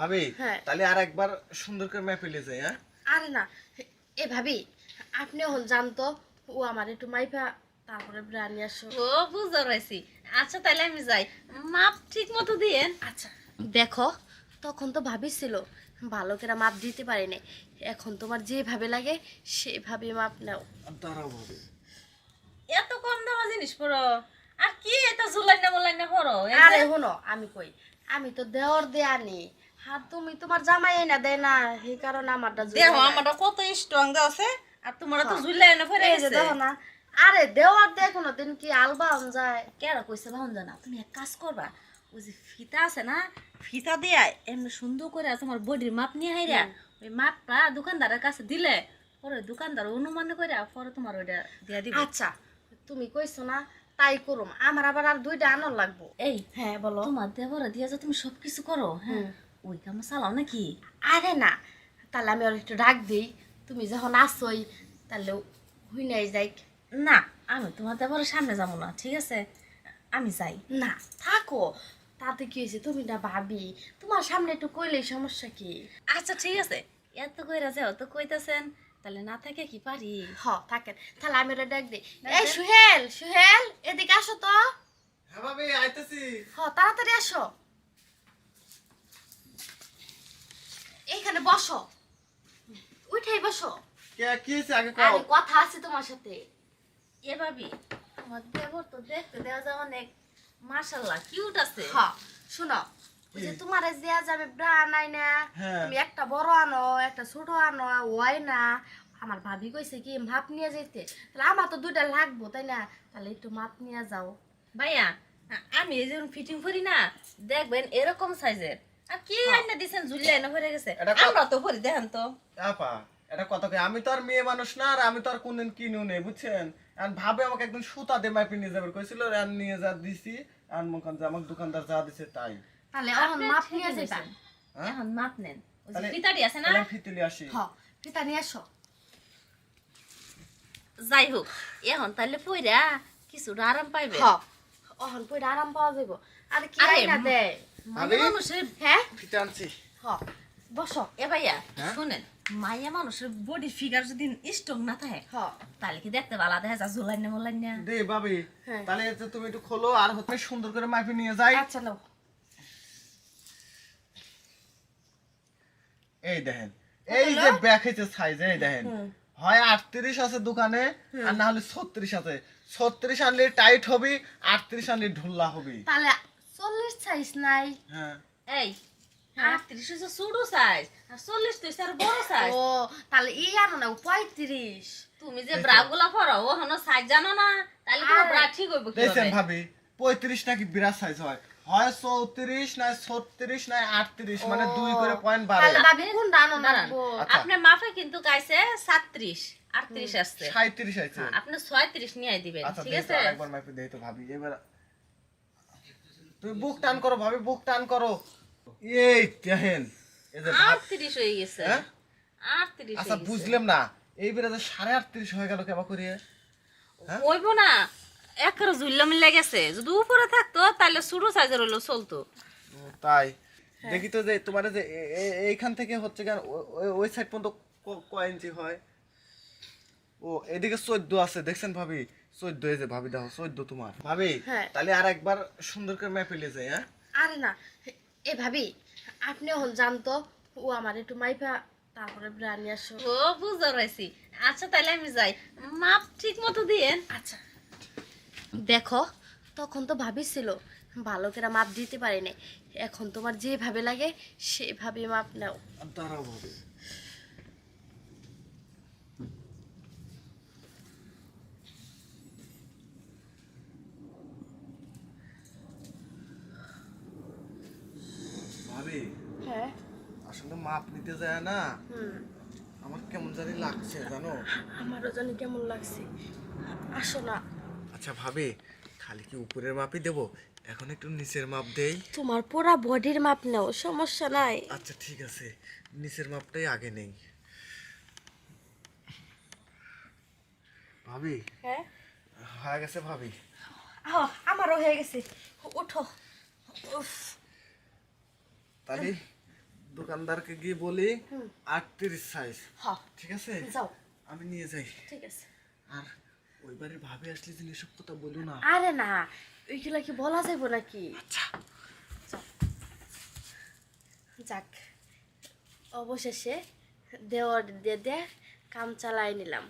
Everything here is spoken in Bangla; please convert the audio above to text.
ভাবি হ্যাঁ। তাহলে আর একবার সুন্দর করে ম্যাপে যাই হ্যাঁ? আরে না এ ভাবি আপনি এখন জানতো ও আমার একটু মাইফা তারপরে ব্রানি আসো। ও বুঝতে পারছি। আচ্ছা তাহলে আমি যাই। মাপ ঠিক মতো দিয়েন। আচ্ছা দেখো তখন তো ভাবিছিল ভালো করে মাপ দিতে পারি নাই। এখন তোমার যেভাবে লাগে সেভাবে মাপ নাও। দাঁড়াও ভাবি। এত কম দামা জিনিস পড়ো। আর কি এটা ঝুলাই না মোলাই না করো আরে শোনো আমি কই আমি তো দেওয়ার দেয়া নি আর তুমি তোমার জামাই না দেয় না সেই কারণে আমারটা দেখো আমারটা কত স্ট্রং আছে আর তোমার তো ঝুলাই না ফেরে এই যে দেখো না আরে দেওয়ার দেয় কোনো দিন কি আলবা হন যায়? কেডা কইছে ভাউন জানা তুমি এক কাজ করবা ওই যে ফিতা আছে না ফিতা দিয়া এমনি সুন্দর করে তোমার বডির মাপ নিয়ে হাইরা ওই মাপটা দোকানদারের কাছে দিলে পরে দোকানদার অনুমান করে পরে তোমার ওইটা দিয়া দিবে। আচ্ছা তুমি কইছো না তাই করুম। আমার আবার আর দুইটা আনার লাগবো। এই হ্যাঁ বলো। তোমার দেবরা দিয়া যে তুমি সবকিছু করো হ্যাঁ? ওই কাম চালাও নাকি? আরে না তাহলে আমি ওর একটু ডাক দিই। তুমি যখন আসোই তাহলে হুই নাই যাই। না আমি তোমার দেবরের সামনে যাব না ঠিক আছে? আমি যাই। না। থাকো তাতে কি হয়েছে তুমি না ভাবি? তোমার সামনে একটু কইলেই সমস্যা কি? আচ্ছা ঠিক আছে। এত কইরা যাও তো কইতাছেন তাহলে না থাকে কি পারি? হ থাকেন। তাহলে আমি ওরা ডাক দিই। এই সুহেল সুহেল এদিকে আসো তো। হ্যাঁ ভাবি আইতেছি। হ তাড়াতাড়ি আসো। বসো। উঠেই বসো। কে কি হয়েছে? আগে কও। আরে কথা আছে তোমার সাথে। এ ভাবি আমার দেবর তো দেখতে দেওয়া যাওয়া অনেক কিউট আছে। হ শুনো। ওই যে তোমার দেয়া যাবে ব্রা নাই না হ্যাঁ। তুমি একটা বড় আনো একটা ছোট আনো ওয়াই না আমার ভাবি কইছে কি মাপ নিয়ে যেতে তাহলে আমার তো দুইটা লাগবো তাই না? তাহলে একটু মাপ নিয়ে যাও। ভাইয়া আমি এই ফিটিং করি না দেখবেন এরকম সাইজের কি আইনা দিছেন ঝুলিয়ে এনে ভরে গেছে। আমরা তো ভরি দেখেন তো। আপা এটা কত কি আমি তো আর মেয়ে মানুষ না আর আমি তো আর কোনদিন কিনেও নেই বুঝছেন? আর ভাবে আমাকে একদম সুতা দিয়ে মাপে নিয়ে যাবে কইছিল আর নিয়ে যা দিছি আর যে আমাকে দোকানদার যা দিছে তাই। তাহলে এখন মাপ নিয়ে ঠিকই যাবা বলছেন। এখন মাপ নেন। ওই ফিতারি আছে না? আসি। হ ফিতা নিয়ে আসো। যাই হোক এখন তাহলে পইরা কিছুটা আরাম পাইবে? হ অহন পইরা আরাম পাওয়া যাইব। আর কি আইনা দেয়? হ্যাঁ? ফিতে আনছি। হ বসো। এ ভাইয়া হ্যাঁ? শুনেন মাইয়া মানুষের বডি ফিগার যদি স্ট্রং না থাকে তাহলে কি দেখতে ভালো? দেখা যায় ঝুলাই না দে ভাবি হ্যাঁ। তাহলে তুমি একটু খোলো আর হচ্ছে সুন্দর করে মাপে নিয়ে যাই। আচ্ছা নাও। এই দেখেন এই যে ব্যাগ হয়েছে সাইজ এই দেখেন। হয় আটত্রিশ আছে দোকানে আর না হলে ছত্রিশ আছে। ছত্রিশ আনলে টাইট হবে আটত্রিশ আনলে ঢুল্লা হবে। তাহলে চল্লিশ সাইজ নাই। হ্যাঁ। এই আটত্রিশ হচ্ছে ছোটো সাইজ আর চল্লিশ তো আর বড় সাইজ ও তাহলে এই আনো না পঁয়ত্রিশ। তুমি যে ব্রা গুলা পরো ও হনো সাইজ জানো না। তাহলে তোমার ব্রা ঠিক হইব কীভাবে? ভাবি পঁয়ত্রিশ নাকি বিরাট সাইজ হয়? হয় চৌত্রিশ না ছত্রিশ না আটত্রিশ মানে দুই করে পয়েন্ট বাড়ে। আচ্ছা। আপনার মাফে কিন্তু গাইছে সাতত্রিশ আটত্রিশ আসছে। সাঁত্রিশ আছে আপনি ছয়ত্রিশ নিয়ে দিবেন আচ্ছা ঠিক আছে? আরেকবার মাপে দেই তো ভাবি। এবার তুমি বুক টান করো ভাবি বুক টান করো। এই দেখেন আটত্রিশ হয়ে গেছে। হ্যাঁ? আটত্রিশ আচ্ছা বুঝলাম না। এই বেড়ে যে সাড়ে আটত্রিশ হয়ে গেল কেবা করিয়ে। হ্যাঁ? হইব না একেবারে ঝুল্লা মিলে গেছে। যদি উপরে থাকতো তাহলে ছোট সাইজের হইল চলতো। তাই। দেখি তো যে তোমার যে এইখান থেকে হচ্ছে কেন ওই সাইড পর্যন্ত ক- কয় ইঞ্চি হয়। ও এদিকে চোদ্দ আছে দেখছেন ভাবি? চোদ্দ এই যে ভাবি দেখো চোদ্দ তোমার। ভাবি হ্যাঁ। তাহলে আর একবার সুন্দর করে ম্যাপে নিয়ে যাই হ্যাঁ? আরে না এ ভাবি আপনি এখন জানতো ও আমার একটু মাইফা তারপরে ব্রানি আসো। ও বুঝতে পারছি। আচ্ছা তাহলে আমি যাই। মাপ ঠিক মতো দিয়েন। আচ্ছা। দেখো তখন তো ভাবিছিল ভালো করে মাপ দিতে পারি নাই এখন তোমার যেভাবে লাগে সেভাবে মাপ নাও। দাঁড়াও ভাবি হ্যাঁ আসলে মাপ নিতে যায় না। আমার কেমন জানি লাগছে জানো? আমারও জানি কেমন লাগছে। আসো না। আচ্ছা ভাবি খালি কি উপরের মাপই দেব? এখন একটু নিচের মাপ দেই। তোমার পুরা বডির মাপ নাও সমস্যা নাই। আচ্ছা ঠিক আছে নিচের মাপটাই আগে নেই। ভাবি হ্যাঁ? হয়ে গেছে ভাবি? আহ, আমারও হয়ে গেছে। উঠো। উফ। তাহলে দোকানদারকে গিয়ে বলি আটত্রিশ সাইজ হ ঠিক আছে? যাও। আমি নিয়ে যাই। ঠিক আছে। আর ওই বাড়ির ভাবে আসলে যে এসব কথা বলো না। আরে না ওইগুলা কি বলা যাইব নাকি? আচ্ছা। যাক অবশেষে দেওয়ার দিয়ে দে কাম চালাই নিলাম।